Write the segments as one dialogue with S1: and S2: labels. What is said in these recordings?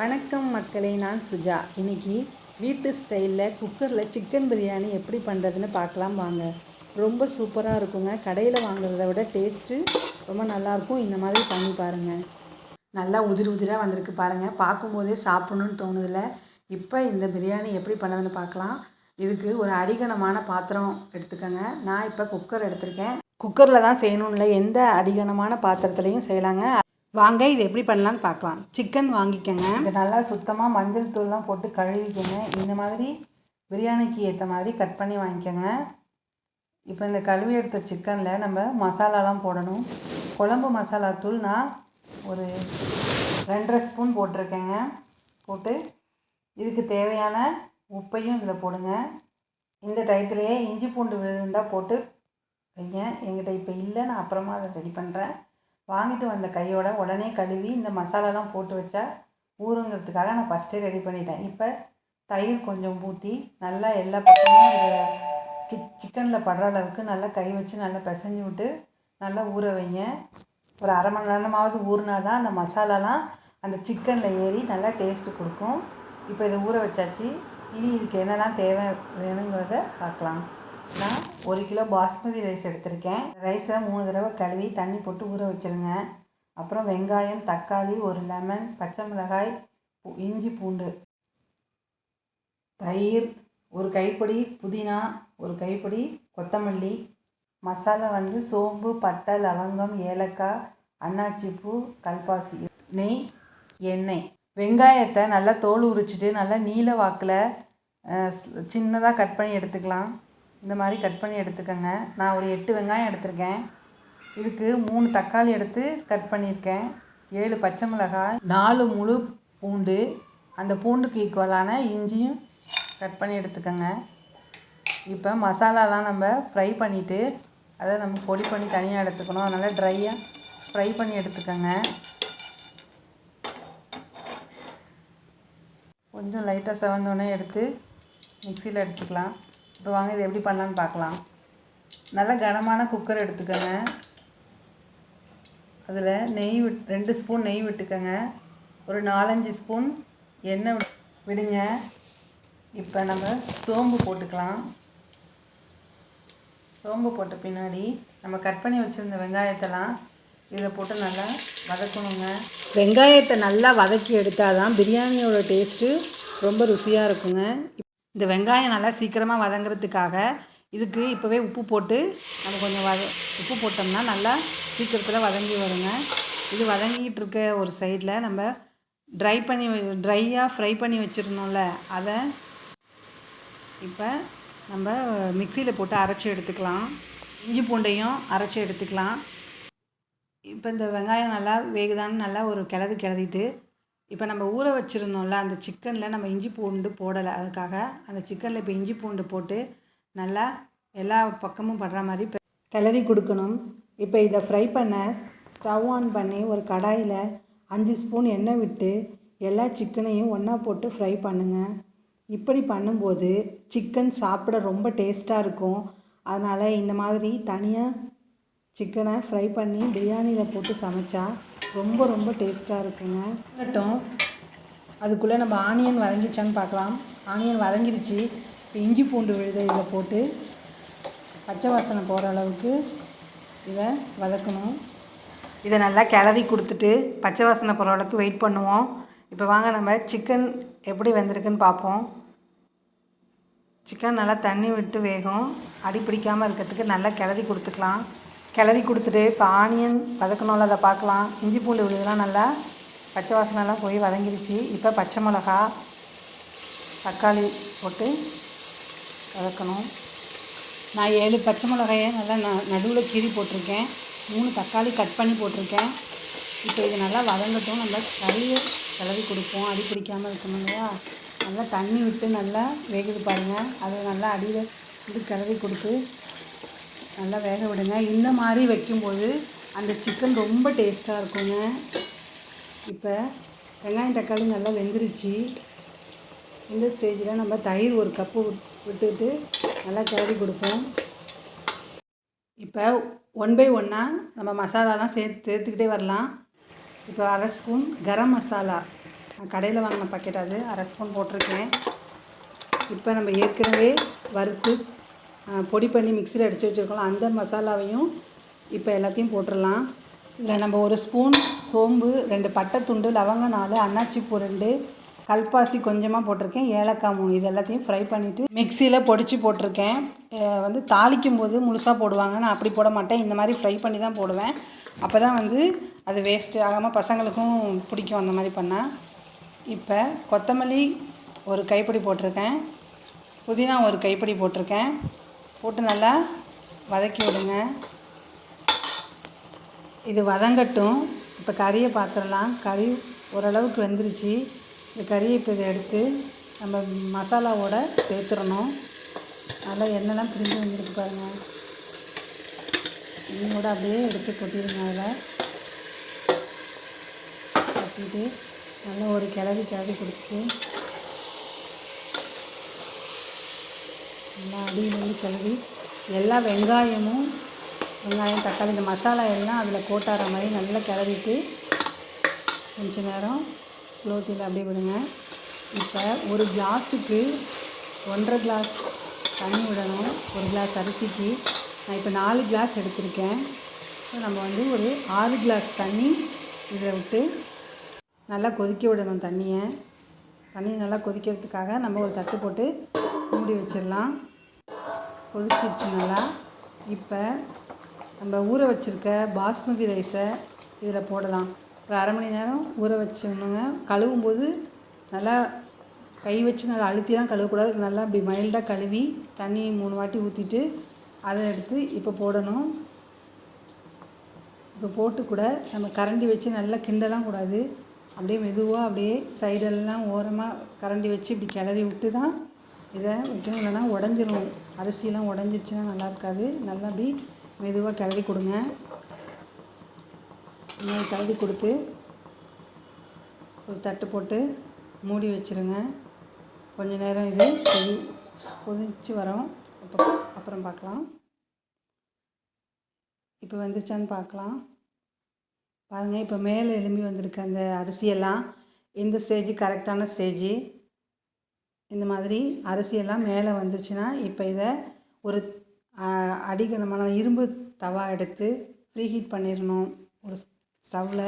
S1: வணக்கம் மக்களே நான் சுஜா. இன்றைக்கி வீட்டு ஸ்டைலில் குக்கரில் சிக்கன் பிரியாணி எப்படி பண்ணுறதுன்னு பார்க்கலாம் வாங்க. ரொம்ப சூப்பராக இருக்குங்க. கடையில் வாங்குறத விட டேஸ்ட்டு ரொம்ப நல்லாயிருக்கும். இந்த மாதிரி பண்ணி பாருங்கள் நல்லா உதிர் உதிராக வந்திருக்கு பாருங்கள் பார்க்கும்போதே சாப்பிட்ணுன்னு தோணுதில்ல. இப்போ இந்த பிரியாணி எப்படி பண்ணதுன்னு பார்க்கலாம். இதுக்கு ஒரு அடிகனமான பாத்திரம் எடுத்துக்கோங்க. நான் இப்போ குக்கர் எடுத்திருக்கேன். குக்கரில் தான் செய்யணும்ல. எந்த அடிகனமான பாத்திரத்துலையும் செய்யலாங்க. வாங்க இது எப்படி பண்ணலான்னு பார்க்கலாம். சிக்கன் வாங்கிக்கோங்க. இதை நல்லா சுத்தமாக மஞ்சள் தூள்லாம் போட்டு கழுவிக்கோங்க. இந்த மாதிரி பிரியாணிக்கு ஏற்ற மாதிரி கட் பண்ணி வாங்கிக்கோங்க. இப்போ இந்த கழுவி எடுத்த சிக்கனில் நம்ம மசாலாலாம் போடணும். குழம்பு மசாலா தூள் நான் ஒரு ரெண்டரை ஸ்பூன் போட்டிருக்கேங்க. போட்டு இதுக்கு தேவையான உப்பையும் இதில் போடுங்க. இந்த டயத்துலேயே இஞ்சி பூண்டு விழுந்தால் போட்டு வைங்க. என்கிட்ட இப்போ இல்லை நான் அப்புறமா அதை ரெடி பண்ணுறேன் வாங்கிட்டு வந்த கையோட உடனே கழுவி இந்த மசாலாலாம் போட்டு வச்சா ஊறுங்கிறதுக்காக நான் ஃபஸ்ட்டே ரெடி பண்ணிட்டேன். இப்போ தயிர் கொஞ்சம் ஊற்றி நல்லா எல்லா பக்கமும் இந்த கி சிக்கனில் படுற அளவுக்கு நல்லா கை வச்சு நல்லா பிசைஞ்சு விட்டு நல்லா ஊற வைங்க. ஒரு அரை மணி நேரமாவது ஊறினா தான் அந்த மசாலாலாம் அந்த சிக்கனில் ஏறி நல்லா டேஸ்ட்டு கொடுக்கும். இப்போ இதை ஊற வச்சாச்சு. இனி இதுக்கு என்னெல்லாம் தேவை வேணுங்கிறத பார்க்கலாம். நான் ஒரு கிலோ பாஸ்மதி ரைஸ் எடுத்திருக்கேன். ரைஸை மூணு தடவை கழுவி தண்ணி போட்டு ஊற வச்சுருங்க. அப்புறம் வெங்காயம் தக்காளி ஒரு லெமன் பச்சை மிளகாய் இஞ்சி பூண்டு தயிர் ஒரு கைப்பிடி புதினா ஒரு கைப்பிடி கொத்தமல்லி மசாலா வந்து சோம்பு பட்டை லவங்கம் ஏலக்காய் அன்னாச்சி பூ கல்பாசி நெய் எண்ணெய். வெங்காயத்தை நல்லா தோல் உரிச்சிட்டு நல்லா நீல வாக்கில் சின்னதாக கட் பண்ணி எடுத்துக்கலாம். இந்த மாதிரி கட் பண்ணி எடுத்துக்கோங்க. நான் ஒரு எட்டு வெங்காயம் எடுத்திருக்கேன். இதுக்கு மூணு தக்காளி எடுத்து கட் பண்ணியிருக்கேன். ஏழு பச்சை மிளகாய் நாலு முழு பூண்டு அந்த பூண்டுக்கு ஈக்குவலான இஞ்சியும் கட் பண்ணி எடுத்துக்கோங்க. இப்போ மசாலாலாம் நம்ம ஃப்ரை பண்ணிவிட்டு அதை நம்ம பொடி பண்ணி தனியாக எடுத்துக்கணும். அதனால் ட்ரையாக ஃப்ரை பண்ணி எடுத்துக்கோங்க. கொஞ்சம் லைட்டாக செவந்தோடனே எடுத்து மிக்சியில் அடிச்சுக்கலாம். இப்போ வாங்க இது எப்படி பண்ணலான்னு பார்க்கலாம். நல்ல கனமான குக்கர் எடுத்துக்கோங்க. அதில் நெய் விட் ரெண்டு ஸ்பூன் நெய் விட்டுக்கோங்க. ஒரு நாலஞ்சு ஸ்பூன் எண்ணெய் விட்- விடுங்க. இப்போ நம்ம சோம்பு போட்டுக்கலாம். சோம்பு போட்ட பின்னாடி நம்ம கட் பண்ணி வச்சுருந்த வெங்காயத்தெல்லாம் இதில் போட்டு நல்லா வதக்கணுங்க. வெங்காயத்தை நல்லா வதக்கி எடுத்தால் தான் பிரியாணியோட டேஸ்ட்டு ரொம்ப ருசியாக இருக்குங்க. இந்த வெங்காயம் நல்லா சீக்கிரமாக வதங்குறதுக்காக இதுக்கு இப்போவே உப்பு போட்டு நம்ம கொஞ்சம் வத உப்பு போட்டோம்னா நல்லா சீக்கிரத்தில் வதங்கி வருங்க. இது வதங்கிட்டு இருக்க ஒரு சைடில் நம்ம ட்ரை பண்ணி ட்ரையாக ஃப்ரை பண்ணி வச்சுருந்தோம்ல அதை இப்போ நம்ம மிக்சியில் போட்டு அரைச்சி எடுத்துக்கலாம். இஞ்சி பூண்டையும் அரைச்சி எடுத்துக்கலாம். இப்போ இந்த வெங்காயம் நல்லா வேகுதான்னு நல்லா ஒரு கிளறு கிளறிட்டு இப்போ நம்ம ஊற வச்சுருந்தோம்ல அந்த சிக்கனில் நம்ம இஞ்சி பூண்டு போடலை. அதுக்காக அந்த சிக்கனில் இப்போ இஞ்சி பூண்டு போட்டு நல்லா எல்லா பக்கமும் படுற மாதிரி கிளறி கொடுக்கணும். இப்போ இதை ஃப்ரை பண்ண ஸ்டவ் ஆன் பண்ணி ஒரு கடாயில் அஞ்சு ஸ்பூன் எண்ணெய் விட்டு எல்லா சிக்கனையும் ஒன்றா போட்டு ஃப்ரை பண்ணுங்கள் இப்படி பண்ணும்போது சிக்கன் சாப்பிட ரொம்ப டேஸ்ட்டாக இருக்கும். அதனால் இந்த மாதிரி தனியாக சிக்கனை ஃப்ரை பண்ணி பிரியாணியில் போட்டு சமைச்சா ரொம்ப ரொம்ப டேஸ்ட்டாக இருக்குங்க. கட்டும் அதுக்குள்ளே நம்ம ஆனியன் வதங்கிச்சான்னு பார்க்கலாம். ஆனியன் வதங்கிருச்சு இப்போ இஞ்சி பூண்டு விழுத இதில் போட்டு பச்சை வாசனை போகிற அளவுக்கு இதை வதக்கணும். இதை நல்லா கிளறி கொடுத்துட்டு பச்சை வாசனை போகிற அளவுக்கு வெயிட் பண்ணுவோம். இப்போ வாங்க நம்ம சிக்கன் எப்படி வெந்திருக்குன்னு பார்ப்போம். சிக்கன் நல்லா தண்ணி விட்டு வேகும். அடி பிடிக்காமல் இருக்கிறதுக்கு நல்லா கிளறி கொடுத்துக்கலாம். கிளறி கொடுத்துட்டு இப்போ ஆனியன் வதக்கணும்ல அதை பார்க்கலாம். இஞ்சி பூண்டு விழுதுலாம் நல்லா பச்சை வாசனைலாம் போய் வதங்கிடுச்சு இப்போ பச்சை மிளகா தக்காளி போட்டு வதக்கணும். நான் ஏழு பச்சை மிளகாயை நல்லா ந நடுவில் கீறி போட்டிருக்கேன். மூணு தக்காளி கட் பண்ணி போட்டிருக்கேன். இப்போ இது நல்லா வதங்கட்டும். நல்லா கறியை கிளறி கொடுப்போம். அடி பிடிக்காமல் இருக்கணும் இல்லையா? நல்லா தண்ணி விட்டு நல்லா வேகுது பாருங்கள் அதை நல்லா அடியில் இது கிளறி கொடுத்து நல்லா வேக விடுங்க. இந்த மாதிரி வைக்கும்போது அந்த சிக்கன் ரொம்ப டேஸ்ட்டாக இருக்குங்க. இப்போ வெங்காயம் தக்காளி நல்லா வெந்துருச்சு. இந்த ஸ்டேஜில் நம்ம தயிர் ஒரு கப்பு விட்டுட்டு நல்லா கிளறி கொடுப்போம். இப்போ ஒன் பை ஒன்னாக நம்ம மசாலாலாம் சேர்த்து சேர்த்துக்கிட்டே வரலாம். இப்போ அரை ஸ்பூன் கரம் மசாலா. நான் கடையில் வாங்கின பாக்கெட் அது. அரை ஸ்பூன் போட்டிருக்கேன். இப்போ நம்ம ஏற்கனவே வறுத்து பொடி பண்ணி மிக்சியில் அடித்து வச்சுருக்கோம் அந்த மசாலாவையும் இப்போ எல்லாத்தையும் போட்டுடலாம். இதில் நம்ம ஒரு ஸ்பூன் சோம்பு ரெண்டு பட்டை துண்டு லவங்க நாலு அன்னாச்சிப்பூ ரெண்டு கல்பாசி கொஞ்சமாக போட்டிருக்கேன் ஏலக்காய் மூணு இது எல்லாத்தையும் ஃப்ரை பண்ணிவிட்டு மிக்சியில் பொடிச்சு போட்டிருக்கேன். வந்து தாளிக்கும் போது முழுசாக போடுவாங்க நான் அப்படி போட மாட்டேன் இந்த மாதிரி ஃப்ரை பண்ணி தான் போடுவேன். அப்போ தான் வந்து அது வேஸ்ட்டு ஆகாமல் பசங்களுக்கும் பிடிக்கும் அந்த மாதிரி பண்ணால் இப்போ கொத்தமல்லி ஒரு கைப்பிடி போட்டிருக்கேன் புதினா ஒரு கைப்பிடி போட்டிருக்கேன். போட்டு நல்லா வதக்கி விடுங்க. இது வதங்கட்டும். இப்போ கறியை பார்த்துடலாம் கறி ஓரளவுக்கு வெந்துருச்சு. இந்த கறியை இப்போ இதை எடுத்து நம்ம மசாலாவோட சேர்த்துடணும். நல்லா எண்ணெய்லாம் பிரிஞ்சு வந்துருக்கு பாருங்கள் இன்னோட அப்படியே எடுத்து கொட்டிடுங்க அதில். கொட்டிட்டு நல்லா ஒரு கிளறி கிளறி கொடுத்துட்டு நல்லா அடியிலேருந்து கிளறி எல்லா வெங்காயமும் வெங்காயம் தக்காளி இந்த மசாலா எல்லாம் அதில் கோட்டாற மாதிரி நல்லா கிளறிட்டு கொஞ்ச நேரம் ஸ்லோ தீயில் அப்படியே விடுங்க. இப்போ ஒரு கிளாஸுக்கு ஒன்றரை கிளாஸ் தண்ணி விடணும். ஒரு கிளாஸ் அரிசிக்கு. நான் இப்போ நாலு கிளாஸ் எடுத்திருக்கேன். இப்போ நம்ம வந்து ஒரு ஆறு கிளாஸ் தண்ணி இதில் விட்டு நல்லா கொதிக்க விடணும் தண்ணியை. தண்ணி நல்லா கொதிக்கிறதுக்காக நம்ம ஒரு தட்டு போட்டு மூடி வச்சிடலாம். கொதிச்சிருச்சு நல்லா இப்போ நம்ம ஊற வச்சுருக்க பாஸ்மதி ரைஸை இதில் போடலாம். ஒரு அரை மணி நேரம் ஊற வச்சோம்னுங்க கழுவும் போது நல்லா கை வச்சு நல்லா அழுத்திலாம் கழுவக்கூடாது. நல்லா இப்படி மைல்டாக கழுவி தண்ணி மூணு வாட்டி ஊற்றிட்டு அதை எடுத்து இப்போ போடணும். இப்போ போட்டு கூட நம்ம கரண்டி வச்சு நல்லா கிண்டலாம் கூடாது. அப்படியே மெதுவாக அப்படியே சைடெல்லாம் ஓரமாக கரண்டி வச்சு இப்படி கிளறி விட்டு தான் இதை வைக்கணும். இல்லைன்னா உடஞ்சிரும் அரிசியெலாம் உடஞ்சிருச்சுன்னா நல்லா இருக்காது. நல்லா அப்படி மெதுவாக கிளறி கொடுங்க. இந்த கிளறி கொடுத்து ஒரு தட்டு போட்டு மூடி வச்சிருங்க. கொஞ்ச நேரம் இது கொதி கொதிச்சு வரும். அப்போ அப்புறம் பார்க்கலாம். இப்போ வந்துருச்சான்னு பார்க்கலாம். பாருங்கள் இப்போ மேலே எலும்பி வந்திருக்கு அந்த அரிசியெல்லாம். இந்த ஸ்டேஜ் கரெக்டான ஸ்டேஜ் இந்த மாதிரி அரிசியெல்லாம் மேலே வந்துச்சுன்னா இப்போ இதை ஒரு அடிக்கணமான இரும்பு தவா எடுத்து ப்ரீ ஹீட் பண்ணிடணும். ஒரு ஸ்டவ்வில்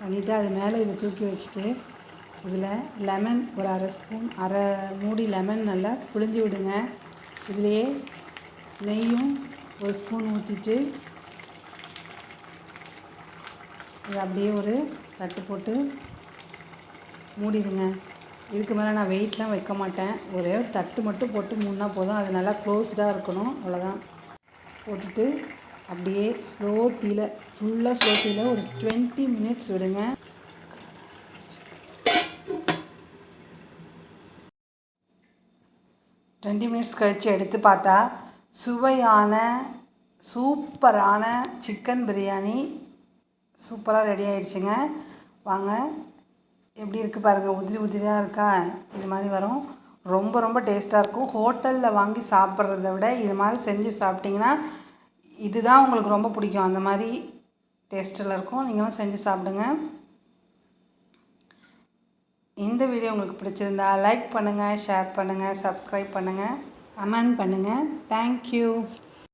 S1: பண்ணிவிட்டு அது மேலே இதை தூக்கி வச்சுட்டு இதில் லெமன் ஒரு அரை ஸ்பூன் அரை மூடி லெமன் நல்லா புழிஞ்சு விடுங்க. இதுலேயே நெய்யும் ஒரு ஸ்பூன் ஊற்றிட்டு இது அப்படியே ஒரு தட்டு போட்டு மூடிடுங்க. இதுக்கு மேலே நான் வெயிட்லாம் வைக்க மாட்டேன். ஒரே ஒரு தட்டு மட்டும் போட்டு மூணா போதும். அது நல்லா க்ளோஸ்டாக இருக்கணும். அவ்வளோதான். போட்டுட்டு அப்படியே ஸ்லோ தீல ஃபுல்லாக ஸ்லோ தீல ஒரு டுவெண்ட்டி மினிட்ஸ் விடுங்க. டுவெண்ட்டி மினிட்ஸ் கழித்து எடுத்து பார்த்தா சுவையான சூப்பரான சிக்கன் பிரியாணி. சூப்பராக ரெடி ஆயிடுச்சுங்க. வாங்க. எப்படி இருக்குது பாருங்கள் உதிரி உதிரியாக இருக்கா? இது மாதிரி வரும். ரொம்ப ரொம்ப டேஸ்ட்டாக இருக்கும். ஹோட்டலில் வாங்கி சாப்பிட்றத விட இது மாதிரி செஞ்சு சாப்பிட்டிங்கன்னா இதுதான் உங்களுக்கு ரொம்ப பிடிக்கும். அந்த மாதிரி டேஸ்ட்டில் இருக்கும். நீங்களும் செஞ்சு சாப்பிடுங்க. இந்த வீடியோ உங்களுக்கு பிடிச்சிருந்தா லைக் பண்ணுங்கள் ஷேர் பண்ணுங்கள் சப்ஸ்கிரைப் பண்ணுங்கள் கமெண்ட் பண்ணுங்கள் தேங்க்யூ